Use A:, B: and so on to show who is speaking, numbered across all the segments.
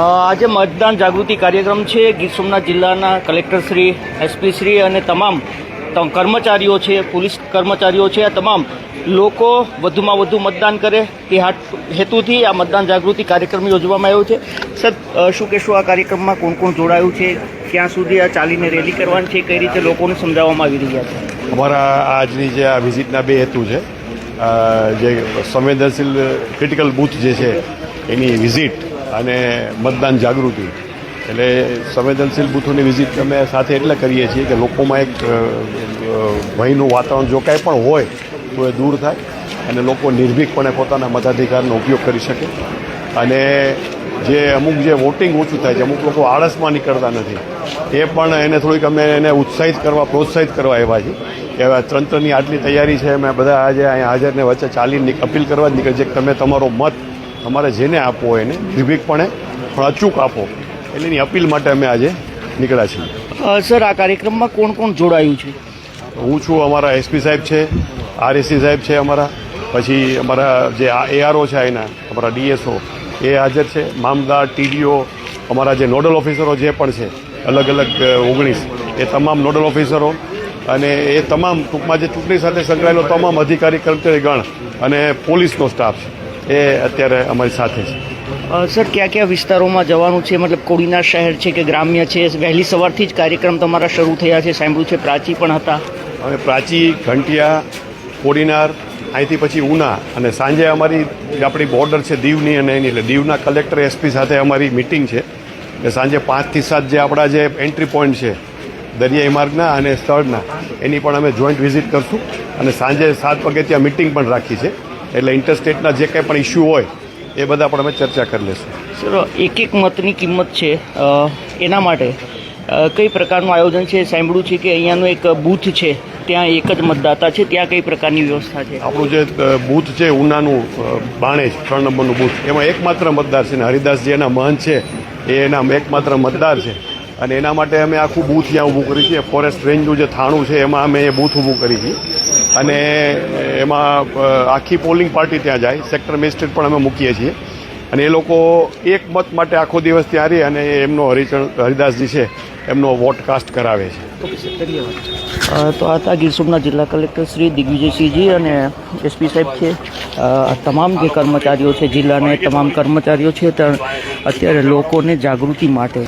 A: આજે મતદાન જાગૃતિ કાર્યક્રમ છે. ગીર સોમનાથ જિલ્લાના એસપી શ્રી અને તમામ તમ- કર્મચારીઓ છે, પોલીસ કર્મચારીઓ છે. આ તમામ લોકો વધુમાં વધુ મતદાન કરે તે હેતુથી આ મતદાન જાગૃતિ કાર્યક્રમ યોજવામાં આવ્યો છે. સર શું કહેશું આ કાર્યક્રમમાં કોણ કોણ જોડાયું છે? ક્યાં સુધી આ ચાલીને રેલી કરવાની છે? કઈ રીતે લોકોને સમજાવવામાં આવી રહ્યા છે?
B: અમારા આજની જે આ વિઝિટના બે હેતુ છે. જે સંવેદનશીલ, ક્રિટિકલ બૂથ જે છે, એની વિઝિટ અને મતદાન જાગૃતિ. એટલે સંવેદનશીલ બૂથોની વિઝિટ અમે સાથે એટલે કરીએ છીએ કે લોકોમાં એક ભયનું વાતાવરણ જો કાંઈ પણ હોય, તો એ દૂર થાય અને લોકો નિર્ભીકપણે પોતાના મતાધિકારનો ઉપયોગ કરી શકે. અને જે અમુક જે વોટિંગ ઓછું થાય છે, અમુક લોકો આળસમાં નીકળતા નથી, એ પણ એને થોડીક અમે એને ઉત્સાહિત કરવા, પ્રોત્સાહિત કરવા આવ્યા છીએ. કે તંત્રની આટલી તૈયારી છે અમે બધા આજે અહીંયા હાજરને વચ્ચે ચાલીને અપીલ કરવા જ નીકળે છે કે તમે તમારો મત તમારે જેને આપવો એને નિર્ભીકપણે પણ અચૂક આપો. એટલે એની અપીલ માટે અમે આજે નીકળ્યા છીએ.
A: સર આ કાર્યક્રમમાં કોણ કોણ જોડાયું છે?
B: હું છું અમારા એસપી સાહેબ છે આરએસી સાહેબ છે અમારા પછી અમારા જે એઆરઓ છે એના અમારા ડીએસઓ એ હાજર છે. મામદાર ટીડીઓ અમારા જે નોડલ ઓફિસરો જે પણ છે અલગ અલગ ઓગણીસ એ તમામ નોડલ ઓફિસરો અને એ તમામ ટૂંકમાં જે ચૂંટણી સાથે સંકળાયેલો તમામ અધિકારી કર્મચારી ગણ અને પોલીસનો સ્ટાફ છે. એ અત્યારે અમારી સાથે છે.
A: સર કયા કયા વિસ્તારોમાં જવાનું છે? મતલબ કોડીનાર શહેર છે કે ગ્રામ્ય છે? વહેલી સવારથી જ કાર્યક્રમ તમારા શરૂ થયા છે સાંભળ્યું છે પ્રાચી પણ હતા.
B: અમે પ્રાચી ઘંટિયા કોડીનાર અહીંથી પછી ઉના અને સાંજે અમારી આપણી બોર્ડર છે દીવની અને એની એટલે દીવના કલેક્ટર એસપી સાથે અમારી મિટિંગ છે. કે સાંજે પાંચથી સાત જે આપણા જે એન્ટ્રી પોઈન્ટ છે દરિયાઈ માર્ગના અને સ્થળના એની પણ અમે જોઈન્ટ વિઝિટ કરશું અને સાંજે સાત વાગે ત્યાં મિટિંગ પણ રાખી છે. એટલે ઇન્ટરસ્ટેટના જે કંઈ પણ ઇસ્યુ હોય એ બધા પણ અમે ચર્ચા કરી લઈશું
A: સર એક એક મતની કિંમત છે એના માટે કઈ પ્રકારનું આયોજન છે? સાંભળ્યું છે કે અહીંયાનું એક બૂથ છે ત્યાં એક જ મતદાતા છે ત્યાં કઈ પ્રકારની વ્યવસ્થા છે?
B: આપણું જે બૂથ છે ઉનાનું બાણેજ ત્રણ નંબરનું બૂથ. એમાં એકમાત્ર મતદાર છે ને હરિદાસજી એના મહંત છે એ એના એકમાત્ર મતદાર છે. અને એના માટે અમે આખું બૂથ ત્યાં ઊભું કરી છીએ ફોરેસ્ટ રેન્જનું જે થાણું છે, એમાં અમે એ બૂથ ઊભું કરી છે. અને એમાં આખી પોલિંગ પાર્ટી ત્યાં જાય. સેક્ટર મેજિસ્ટ્રેટ પણ અમે મૂકીએ છીએ. અને એ લોકો એક મત માટે આખો દિવસ ત્યાં રહી અને એમનો હરિચરણ, હરિદાસજી છે, એમનો વોટ કાસ્ટ કરાવે છે.
A: તો આ ગીર સોમનાથ જિલ્લા કલેક્ટર શ્રી દિગ્વિજયસિંહજી અને એસપી સાહેબ છે. તમામ જે કર્મચારીઓ છે, જિલ્લાના તમામ કર્મચારીઓ છે અત્યારે લોકોને જાગૃતિ માટે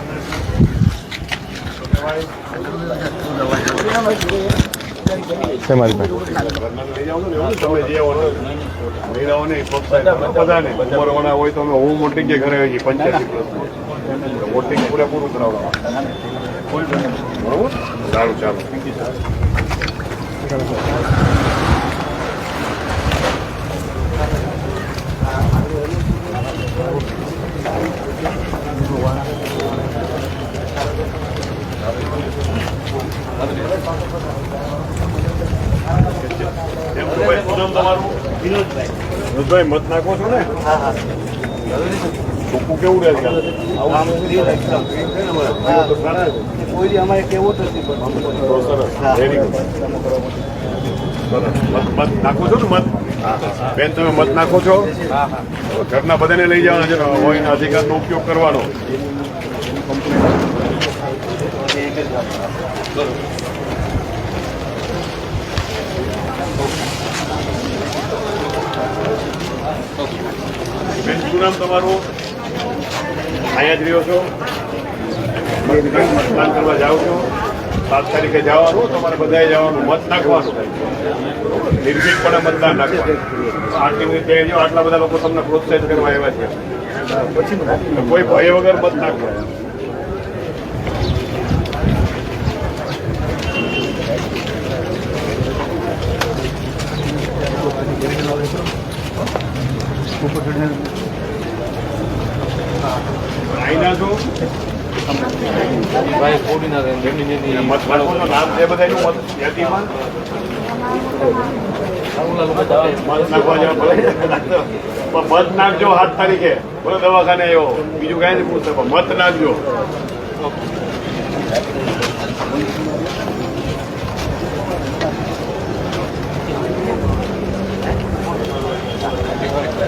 B: હોય તો અમે હોમ વોટિંગ કે ઘરે હોય પંચ્યાસી પ્લસ પૂરેપૂરું કેમ છો ભાઈ શું નામ વિનોદભાઈ. મત નાખો છો ને? ચોખ્ખું કેવું રહે છે?
C: અમારે કેવું નથી
B: તો સરસ. વેરી ગુડ મત મત નાખો છો ને મત? બેન તમે મત નાખો છો? ઘરના બધાને લઈ જવાના છે. હોય અધિકારનો ઉપયોગ કરવાનો. બેન શું નામ તમારું? અહીંયા જ રહ્યો છો? મતદાન કરવા જાઓ છો? સાત તારીખે જવાનું, તમારે બધાએ જવાનું, મત નાખવાનું. નિર્ભીકપણે મતદાન નાખવાનું. આટલી બધી આટલા બધા લોકો તમને પ્રોત્સાહિત કરવા આવ્યા છે. કોઈ ભય વગર મત નાખવાનું. આઈના મત નાખવાનું નામ છે બધાનું મત મત મત નાખજો. સાત તારીખે બોલો દવાખાને આવ્યો બીજું કાંઈ નહીં પૂછતો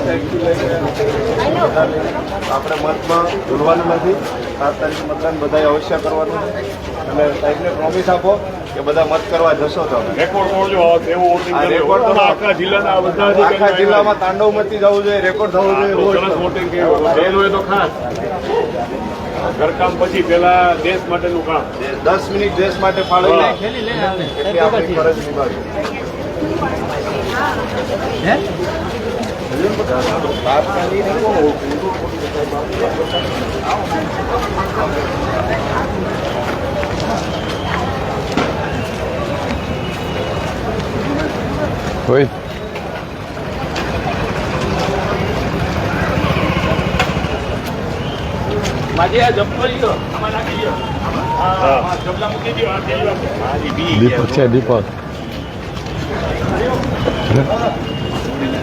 B: મત
D: આપણે મતમાં ભૂલવાનું નથી. સાત તારીખે મતદાન બધાએ અવશ્ય કરવાનું. અને સાહેબને પ્રોમિસ આપો કે બધા મત કરવા જશો તમે
B: રેકોર્ડ મોડજો એવું વોટિંગ
D: આ
B: કર્યું.
D: રેકોર્ડ તો
B: આખા જિલ્લાના બધા
D: આખા જિલ્લામાં તાંડવ મચી જવું જોઈએ રેકોર્ડ થવું જોઈએ
B: વોટિંગ તો ખાસ. ઘરકામ પછી પેલા દેશ માટેનું કામ.
D: દસ મિનિટ દેશ માટે ફાળવી
B: હા.
D: એટલી આપણી ફરજ નિભાવી.
E: હોય
F: માજી આ જબ્બલ લ્યો આમાં નાખી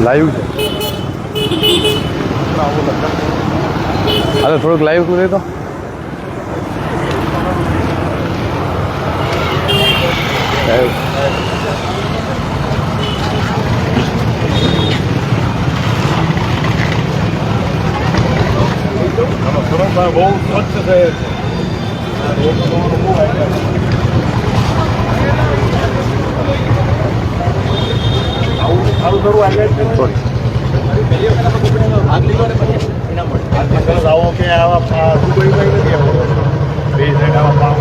E: લાઈવ છે હાલો થોડુંક લાઈવ કરે તો
B: સુરતમાં બહુ સ્વચ્છ શહેર છે આવું કરવું આગળ સરસ આવો કે આવા દુબઈમાં નથી આવો બે સાઈડ આવા
F: પાક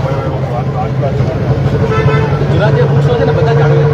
F: જે વૃક્ષો છે ને બધા જાળવે